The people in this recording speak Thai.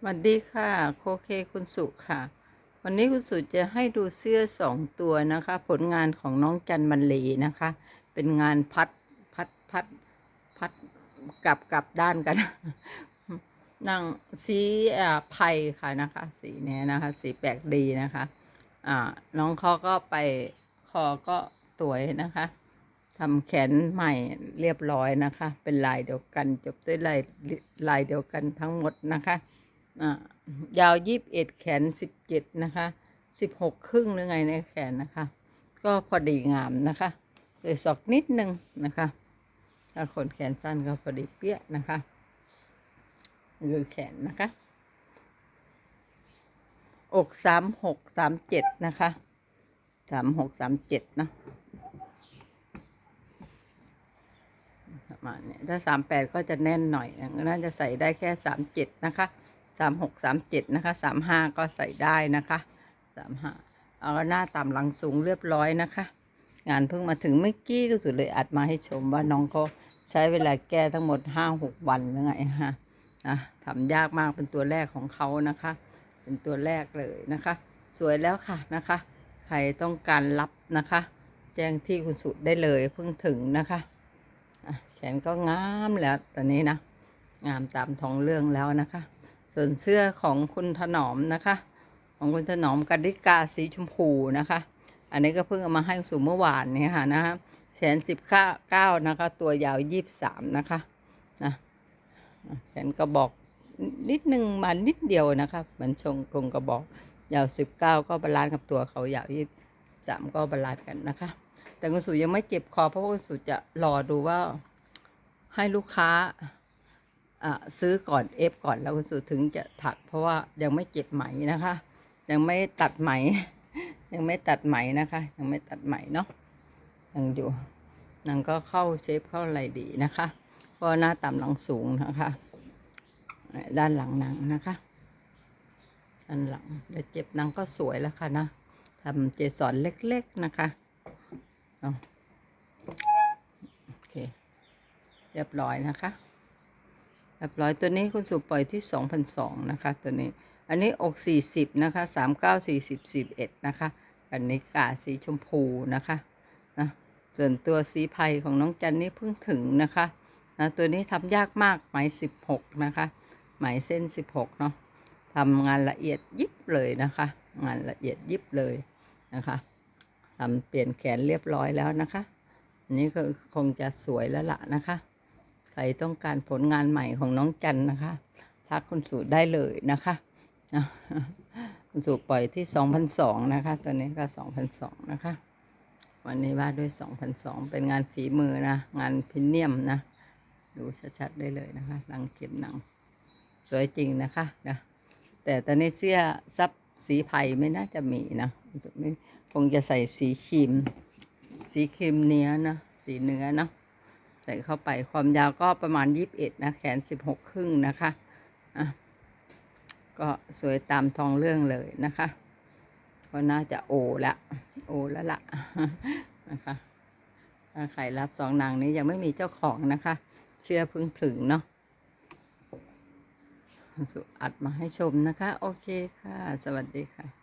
สวัสดีค่ะโคเคคุณสุค่ะ วันนี้คุณสุจะให้ดูเสื้อสองตัวนะคะ ผลงานของน้องจันมันลีนะคะ เป็นงานพัดพัดพัดพัดกลับกลับด้านกันนางสีอ่าไผ่ค่ะนะคะ สีเนี้ยนะคะ สีแปลกดีนะคะอ่าน้องเขาก็ไปคอก็สวยนะคะทำแขนใหม่เรียบร้อยนะคะ เป็นลายเดียวกันจบด้วยลายลายเดียวกันทั้งหมดนะคะ ยาวยี่สิบเอ็ดแขนสิบเจ็ดนะคะสิบหกครึ่งหรือไงในแขนนะคะ ก็พอดีงามนะคะเลยศอกนิดนึงนะคะ ถ้าคนแขนสั้นก็พอดีเปี้ยนะคะคือแขนนะคะ อกสามหกสามเจ็ดนะคะสามหกสามเจ็ดนะประมาณนี้ถ้าสามแปดก็จะแน่นหน่อยน่าจะใส่ได้แค่สามเจ็ดนะคะ สามหกสามเจ็ดนะคะสามห้าก็ใส่ได้นะคะสามห้าเอาหน้าต่ำหลังสูงเรียบร้อยนะคะ งานเพิ่งมาถึงเมื่อกี้ก็สุดเลยอัดมาให้ชมว่าน้องเขาใช้เวลาแก้ทั้งหมดห้าหกวันหรือไงฮะนะทำยากมากเป็นตัวแรกของเขานะคะ เป็นตัวแรกเลยนะคะ สวยแล้วค่ะนะคะ ใครต้องการรับนะคะ แจ้งที่คุณสุดได้เลยเพิ่งถึงนะคะแขนก็งามแล้วตอนนี้นะ งามตามท้องเรื่องแล้วนะคะ ส่วนเสื้อของคุณถนอมนะคะ ของคุณถนอมกดิกาสีชมพูนะคะ อันนี้ก็เพิ่งเอามาให้สู่เมื่อวานนี้ค่ะนะคะแขนสิบเก้านะคะ ตัวยาวยี่สิบสามนะคะนะแขนกระบอกนิดนึงมานิดเดียวนะคะเหมือนชงกงกระบอกยาวสิบเก้าก็บาลานซ์กับตัวเขายาวยี่สามก็บาลานซ์กันนะคะ แต่คุณสุยังไม่เก็บคอเพราะว่าคุณสุจะรอดูว่าให้ลูกค้า ซื้อก่อนเอฟก่อนแล้วคุณสุถึงจะถัก เพราะว่ายังไม่เก็บไหมนะคะ ยังไม่ตัดไหม ยังไม่ตัดไหมนะคะ ยังไม่ตัดไหมเนาะยังอยู่นางก็เข้าเชฟเข้าอะไรดีนะคะ เพราะหน้าต่ำหลังสูงนะคะ ด้านหลังนางนะคะด้านหลังเดี๋ยวเจ็บนางก็สวยแล้วค่ะนะทำเจสอนเล็กๆนะคะโอเค เรียบร้อยนะคะ เรียบร้อยตัวนี้คุณสุปล่อยที่สองพันสองนะคะตัวนี้ อันนี้อกสี่สิบนะคะสามเก้าสี่สิบสี่เอ็ดนะคะ อันนี้กาสีชมพูนะคะนะส่วนตัวสีไพยของน้องจันนี่เพิ่งถึงนะคะนะตัวนี้ทำยากมากไหมสิบหกนะคะ ไหมเส้นสิบหกเนาะทำงานละเอียดยิบเลยนะคะ งานละเอียดยิบเลยนะคะทำเปลี่ยนแขนเรียบร้อยแล้วนะคะนนี้ก็คงจะสวยแล้วล่ะนะคะ รต้องการผลงานใหม่ของน้องจันนะคะ ทักคุณสูได้เลยนะคะคุณสูปล่อยที่สองพันสองนะคะตัวนี้ก็สองพันสองนะคะ วันนี้วาด้วยสองพันสองเป็นงานฝีมือนะ งานพิเนียมนะ ดูชัดๆได้เลยนะคะหลังเข็มหนัง สวยจริงนะคะนะแต่ตอนนี้เสื้อซับสีไผ่ไม่น่าจะมีนะคงจะใส่สีครีม สีครีมเนื้อนะ สีเนื้อนะ ส่เข้าไปความยาวก็ประมาณยี่สิบเอ็ดนะแขนสิบหกครึ่งนะคะอะก็สวยตามทองเรื่องเลยนะคะก็น่าจะโอละโอแล้วละนะคะถ้าใครรับสองนางนี้ยังไม่มีเจ้าของนะคะ เชื่อเพิ่งถึงเนาะสุอัดมาให้ชมนะคะ โอเคค่ะ สวัสดีค่ะ